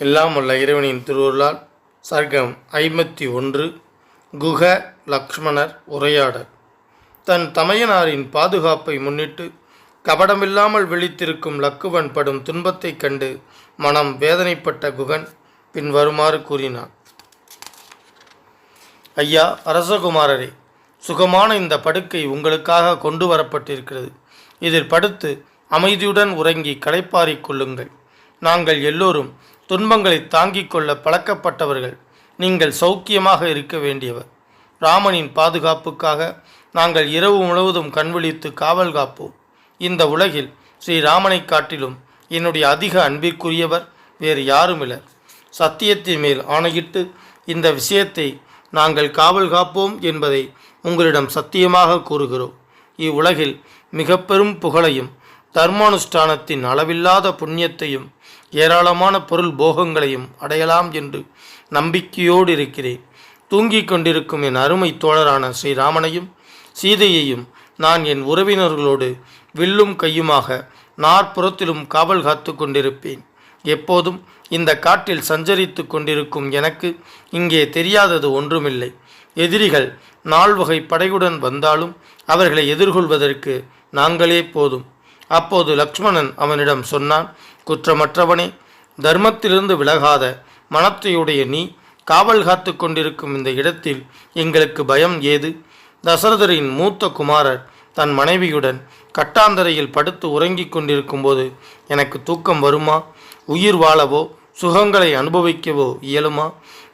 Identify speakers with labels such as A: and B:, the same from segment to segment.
A: எல்லாம் உள்ள இறைவனின் திருவருளால் சர்க்கம் ஐம்பத்தி ஒன்று குக லக்ஷ்மணர் உரையாடல். தன் தமையனாரின் பாதுகாப்பை முன்னிட்டு கபடமில்லாமல் விழித்திருக்கும் லக்குவன் படும் துன்பத்தைக் கண்டு மனம் வேதனைப்பட்ட குகன் பின்வருமாறு கூறினான். ஐயா அரசகுமாரரே சுகமான இந்த படுக்கை உங்களுக்காக கொண்டு வரப்பட்டிருக்கிறது. இதில் படுத்து அமைதியுடன் உறங்கி களைப்பாரிக் கொள்ளுங்கள். நாங்கள் எல்லோரும் துன்பங்களை தாங்கிக் கொள்ள பழக்கப்பட்டவர்கள் நீங்கள் சௌக்கியமாக இருக்க வேண்டியவர். ராமனின் பாதுகாப்புக்காக நாங்கள் இரவு முழுவதும் கண்விழித்து காவல் காப்போம். இந்த உலகில் ஸ்ரீராமனைக் காட்டிலும் என்னுடைய அதிக அன்பிற்குரியவர் வேறு யாருமில்லர் சத்தியத்தின் மேல் ஆணையிட்டு இந்த விஷயத்தை நாங்கள் காவல் காப்போம் என்பதை உங்களிடம் சத்தியமாக கூறுகிறோம். இவ்வுலகில் மிக பெரும் புகழையும் தர்மானுஷ்டானத்தின் அளவில்லாத புண்ணியத்தையும் ஏராளமான பொருள் போகங்களையும் அடையலாம் என்று நம்பிக்கையோடு இருக்கிறேன். தூங்கிக் கொண்டிருக்கும் என் அருமை தோழரான ஸ்ரீராமனையும் சீதையையும் நான் என் உறவினர்களோடு வில்லும் கையுமாக நாற்புறத்திலும் காவல் காத்து கொண்டிருப்பேன். எப்போதும் இந்த காட்டில் சஞ்சரித்து கொண்டிருக்கும் எனக்கு இங்கே தெரியாதது ஒன்றுமில்லை. எதிரிகள் நால்வகை படையுடன் வந்தாலும் அவர்களை எதிர்கொள்வதற்கு நாங்களே போதும். அப்போது லக்ஷ்மணன் அவனிடம் சொன்னான் குற்றமற்றவனே தர்மத்திலிருந்து விலகாத மனத்தையுடைய நீ காவல் காத்து கொண்டிருக்கும் இந்த இடத்தில் எங்களுக்கு பயம் ஏது? தசரதரின் மூத்த குமாரர் தன் மனைவியுடன் கட்டாந்தரையில் படுத்து உறங்கிக் கொண்டிருக்கும்போது எனக்கு தூக்கம் வருமா? உயிர் வாழவோ சுகங்களை அனுபவிக்கவோ இயலுமா?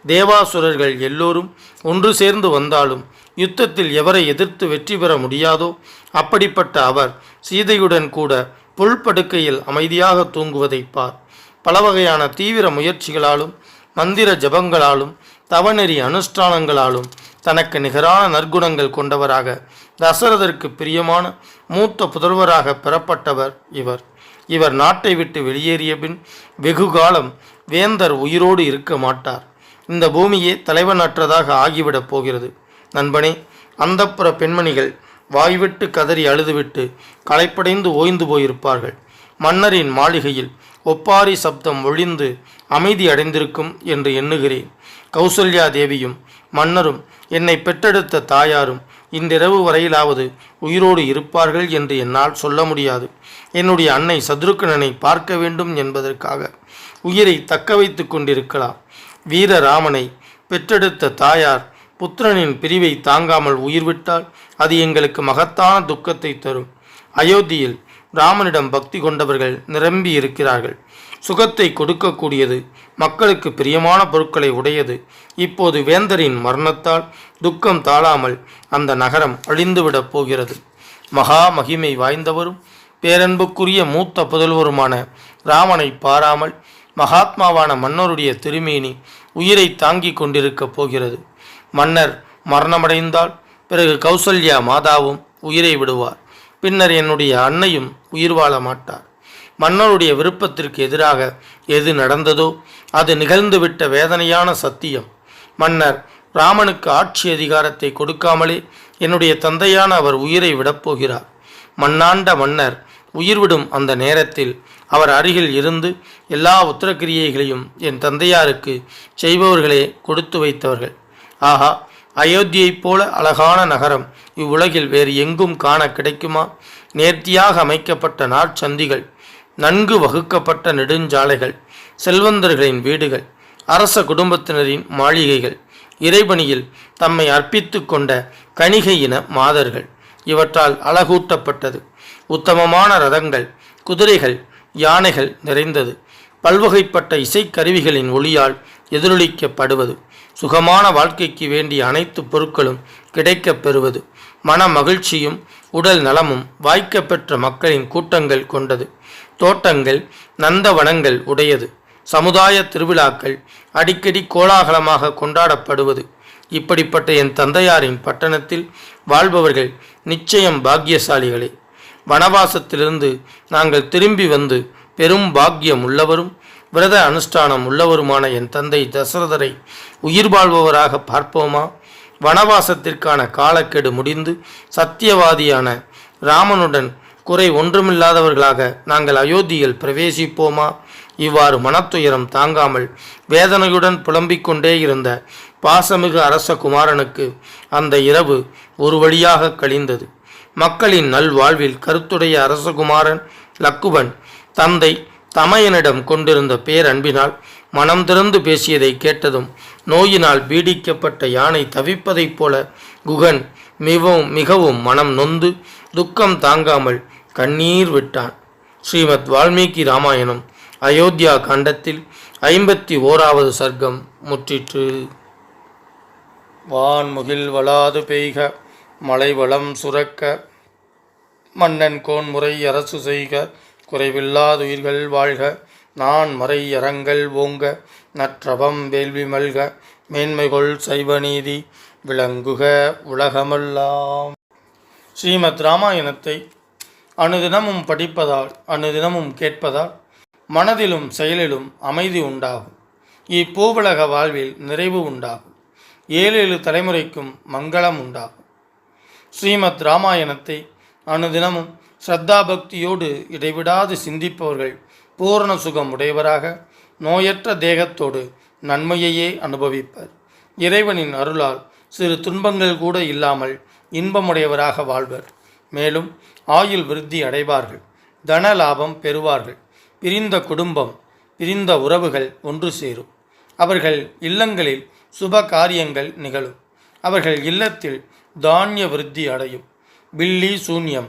A: தேவாசுரர்கள் எல்லோரும் ஒன்று சேர்ந்து வந்தாலும் யுத்தத்தில் எவரை எதிர்த்து வெற்றி பெற முடியாதோ அப்படிப்பட்ட அவர் சீதையுடன் கூட புல்படுக்கையில் அமைதியாக தூங்குவதைப் பார். பல வகையான தீவிர முயற்சிகளாலும் மந்திர ஜபங்களாலும் தவநெறி அனுஷ்டானங்களாலும் தனக்கு நிகரான நற்குணங்கள் கொண்டவராக தசரதற்கு பிரியமான மூத்த புதல்வராக பெறப்பட்டவர் இவர். இவர் நாட்டை விட்டு வெளியேறிய பின் வெகுகாலம் வேந்தர் உயிரோடு இருக்க மாட்டார். இந்த பூமியே தலைவனற்றதாக ஆகிவிடப் போகிறது. நண்பனே அந்தப்புற பெண்மணிகள் வாய்விட்டு கதறி அழுதுவிட்டு களைப்படைந்து ஓய்ந்து போயிருப்பார்கள். மன்னரின் மாளிகையில் ஒப்பாரி சப்தம் ஒழிந்து அமைதி அடைந்திருக்கும் என்று எண்ணுகிறேன். கௌசல்யா தேவியும் மன்னரும் என்னை பெற்றெடுத்த தாயாரும் இன்றிரவு வரையிலாவது உயிரோடு இருப்பார்கள் என்று என்னால் சொல்ல முடியாது. என்னுடைய அன்னை சத்ருக்கணனை பார்க்க வேண்டும் என்பதற்காக உயிரை தக்க வைத்து கொண்டிருக்கலாம். வீரராமனை பெற்றெடுத்த தாயார் புத்திரனின் பிரிவை தாங்காமல் உயிர்விட்டால் அது எங்களுக்கு மகத்தான துக்கத்தை தரும். அயோத்தியில் ராமனிடம் பக்தி கொண்டவர்கள் நிரம்பி இருக்கிறார்கள். சுகத்தை கொடுக்கக்கூடியது மக்களுக்கு பிரியமான பொருட்களை உடையது. இப்போது வேந்தரின் மரணத்தால் துக்கம் தாழாமல் அந்த நகரம் அழிந்துவிடப் போகிறது. மகா மகிமை வாய்ந்தவரும் பேரன்புக்குரிய மூத்த புதல்வருமான ராமனை பாராமல் மகாத்மாவான மன்னருடைய திருமேனி உயிரை தாங்கிக் கொண்டிருக்கப் போகிறது. மன்னர் மரணமடைந்தால் பிறகு கௌசல்யா மாதாவும் உயிரை விடுவார். பின்னர் என்னுடைய அன்னையும் உயிர் வாழ மாட்டார். மன்னருடைய விருப்பத்திற்கு எதிராக எது நடந்ததோ அது நிகழ்ந்துவிட்ட வேதனையான சத்தியம். மன்னர் ராமனுக்கு ஆட்சி அதிகாரத்தை கொடுக்காமலே என்னுடைய தந்தையான அவர் உயிரை விடப்போகிறார் மண்ணாண்ட மன்னர் உயிர்விடும் அந்த நேரத்தில் அவர் அருகில் இருந்து எல்லா உத்தரக்கிரியைகளையும் என் தந்தையாருக்கு செய்பவர்களே கொடுத்து வைத்தவர்கள். ஆஹா அயோத்தியைப் போல அழகான நகரம். இவ்வுலகில் வேறு எங்கும் காண கிடைக்குமா? நேர்த்தியாக அமைக்கப்பட்ட நாட்சந்திகள் நன்கு வகுக்கப்பட்ட நெடுஞ்சாலைகள் செல்வந்தர்களின் வீடுகள் அரச குடும்பத்தினரின் மாளிகைகள் இறைபணியில் தம்மை அர்ப்பித்து கொண்ட கணிகையின மாதர்கள். இவற்றால் அழகூட்டப்பட்டது. உத்தமமான ரதங்கள் குதிரைகள் யானைகள் நிறைந்தது. பல்வகைப்பட்ட இசைக்கருவிகளின் ஒளியால் எதிரொலிக்கப்படுவது. சுகமான வாழ்க்கைக்கு வேண்டிய அனைத்து பொருட்களும் கிடைக்கப் பெறுவது. மன மகிழ்ச்சியும் உடல் நலமும் வாய்க்கப்பெற்ற மக்களின் கூட்டங்கள் கொண்டது. தோட்டங்கள் நந்தவனங்கள் உடையது. சமுதாய திருவிழாக்கள் அடிக்கடி கோலாகலமாக கொண்டாடப்படுவது. இப்படிப்பட்ட என் தந்தையாரின் பட்டணத்தில் வாழ்பவர்கள் நிச்சயம் பாக்கியசாலிகளே. வனவாசத்திலிருந்து நாங்கள் திரும்பி வந்து பெரும் பாக்கியம் உள்ளவரும் விரத அனுஷ்டானம் உள்ளவருமான என் தந்தை தசரதரை உயிர் வாழ்பவராக பார்ப்போமா? வனவாசத்திற்கான காலக்கெடு முடிந்து சத்தியவாதியான ராமனுடன் குறை ஒன்றுமில்லாதவர்களாக நாங்கள் அயோத்தியில் பிரவேசிப்போமா? இவ்வாறு மனத்துயரம் தாங்காமல் வேதனையுடன் புலம்பிக் கொண்டே இருந்த பாசமிகு அரச குமாரனுக்கு அந்த இரவு ஒரு வழியாக கழிந்தது. மக்களின் நல்வாழ்வில் கருத்துடைய அரசகுமாரன் லக்குவன் தந்தை தமையனிடம் கொண்டிருந்த பேரன்பினால் மனம் திறந்து பேசியதை கேட்டதும் நோயினால் பீடிக்கப்பட்ட யானை தவிப்பதைப் போல குகன் மிகவும் மிகவும் மனம் நொந்து துக்கம் தாங்காமல் கண்ணீர் விட்டான். ஸ்ரீமத் வால்மீகி ராமாயணம் அயோத்தியா காண்டத்தில் ஐம்பத்தி ஓராவது சர்க்கம் முற்றிற்று. வான்முகில் வளாது பெய்க மலை வளம் சுரக்க மன்னன் கோன்முறை அரசு செய்க குறைவில்லாதுயிர்கள் வாழ்க. நான் மறை அறங்கள் ஓங்க. நற்றவம் வேள்வி மல்க. மேன்மைகொள் சைவநீதி விளங்குக உலகமெல்லாம். ஸ்ரீமத் ராமாயணத்தை அனுதினமும் படிப்பதால் அனுதினமும் கேட்பதால் மனதிலும் செயலிலும் அமைதி உண்டாகும். இப்பூவுலக வாழ்வில் நிறைவு உண்டாகும். ஏழு ஏழு தலைமுறைக்கும் மங்களம் உண்டாகும். ஸ்ரீமத் ராமாயணத்தை அனுதினமும் ஸ்ரத்தா பக்தியோடு இடைவிடாது சிந்திப்பவர்கள் பூரண சுகம் உடையவராக நோயற்ற தேகத்தோடு நன்மையையே அனுபவிப்பர். இறைவனின் அருளால் சிறு துன்பங்கள் கூட இல்லாமல் இன்பமுடையவராக வாழ்வர். மேலும் ஆயுள் விருத்தி அடைவார்கள் தன லாபம் பெறுவார்கள் பிரிந்த குடும்பம் பிரிந்த உறவுகள் ஒன்று சேரும். அவர்கள் இல்லங்களில் சுப காரியங்கள் நிகழும். அவர்கள் இல்லத்தில் தானிய விருத்தி அடையும். பில்லி சூன்யம்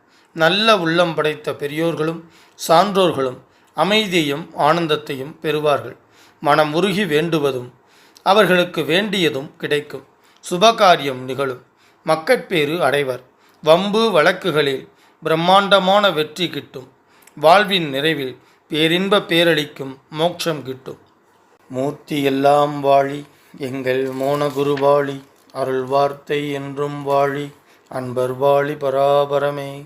A: நல்ல உள்ளம் படைத்த பெரியோர்களும் சான்றோர்களும் அமைதியையும் ஆனந்தத்தையும் பெறுவார்கள். மனம் உருகி வேண்டுவதும் அவர்களுக்கு வேண்டியதும் கிடைக்கும். சுபகாரியம் நிகழும். மக்கட்பேறு அடைவர். வம்பு வழக்குகளில் பிரம்மாண்டமான வெற்றி கிட்டும். வாழ்வின் நிறைவில் பேரின்ப பேரளிக்கும் மோட்சம் கிட்டும். மூர்த்தி எல்லாம் வாழி எங்கள் மோனகுரு வாழி அருள் வார்த்தை என்றும் வாழி அன்பர் வாழி பராபரமே.